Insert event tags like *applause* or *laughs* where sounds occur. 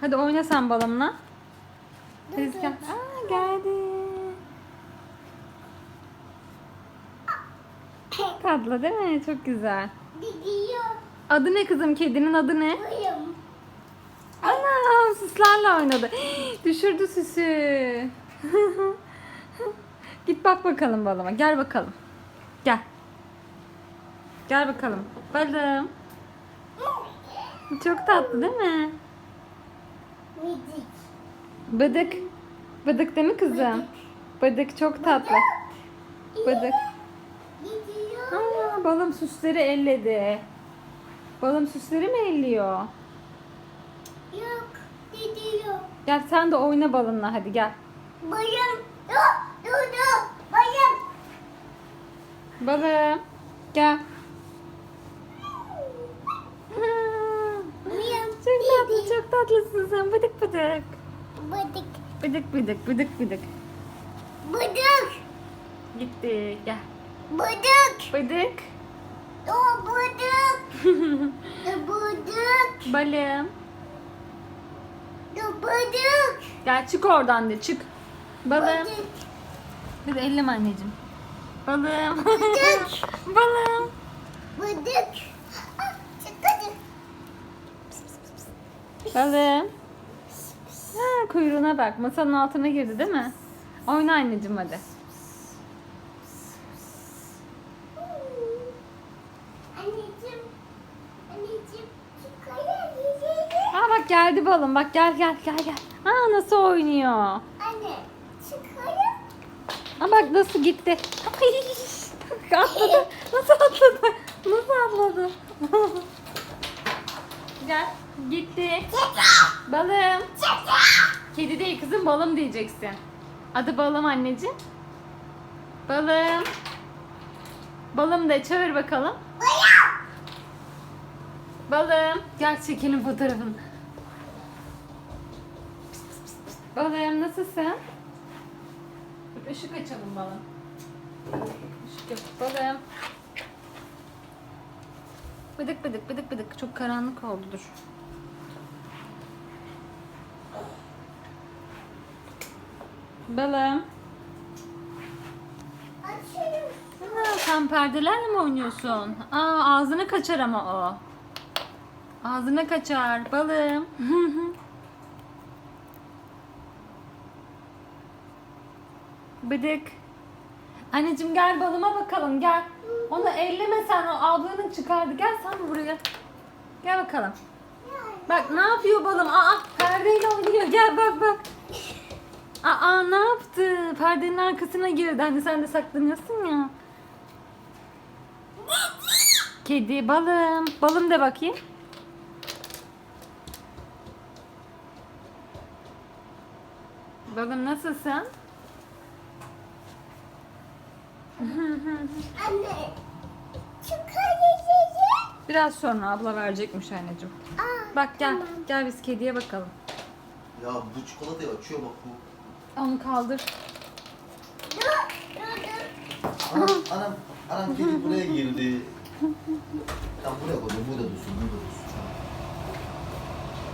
Hadi oyna sen Tezgah. dur. Aa geldi. Tatlı değil mi? Çok güzel. Gidiyor. Adı ne kızım? Kedinin adı ne? Ana süslerle oynadı. *gasps* Düşürdü süsü. *laughs* Git bak bakalım balıma. Gel bakalım. Gel. Gel bakalım. Balım. Çok tatlı değil mi? Midik. Bıdık. Bıdık değil mi kızım? Bıdık çok tatlı. Bıdık. Aa, balım süsleri elledi. Balım süsleri mi elliyor? Yok. Gidiyor. Gel sen de oyna balınla hadi gel. Bayım. Dur. Dur dur. Bayım. Balım. Gel. Bayım. Çok tatlı, çok tatlısın sen. Bıdık bıdık. Bıdık. Bıdık bıdık, bıdık bıdık. Bıdık. Gitti, gel. Bıdık. Bıdık. Dur bıdık. Dur *laughs* bıdık. Balım. Dur bıdık. Gel çık oradan de, çık. Balım. Bıdık. Hadi elleme anneciğim. Balım. Bıdık. *laughs* Balım. Bıdık. Balım. Ha, kuyruğuna bak. Masanın altına girdi değil mi? Oyna anneciğim hadi. Anneciğim. Aa bak geldi balım. Bak gel gel gel gel. Aa nasıl oynuyor. Anne. Aa bak nasıl gitti. Ay, atladı. *laughs* Nasıl atladı? Nasıl atladı? *laughs* Gel. Gitti. Balım. Kedi değil kızım balım diyeceksin. Adı balım anneciğim. Balım. Balım de çağır bakalım. Balım. Gel çekelim fotoğrafını. Balım nasılsın? Dur, Işık açalım balım. Işık yok. Balım. Bıdık bıdık bıdık bıdık. Çok karanlık oldu dur. Balım. Aa, sen perdelerle mi oynuyorsun? Aa, ağzını kaçar ama o. Ağzına kaçar. Balım. *laughs* Bıdık. Anneciğim gel balıma bakalım gel. Onu elleme sen o ablanın çıkardı. Gel sen buraya. Gel bakalım. Bak ne yapıyor balım? Aa perdeyle oynuyor. Gel bak bak. Yaptı? Perdenin arkasına girdi. Hani sen de saklanıyorsun ya. Kedi balım. Balım de bakayım. Balım nasılsın? Anne. Biraz sonra abla verecekmiş anneciğim. Aa, Bak gel. tamam. Gel biz kediye bakalım. Ya bu çikolatayı açıyor bak bu. Onu kaldır. Anam, anam, anam kedi buraya girdi. Tam buraya koydum, burada dursun, burada dursun.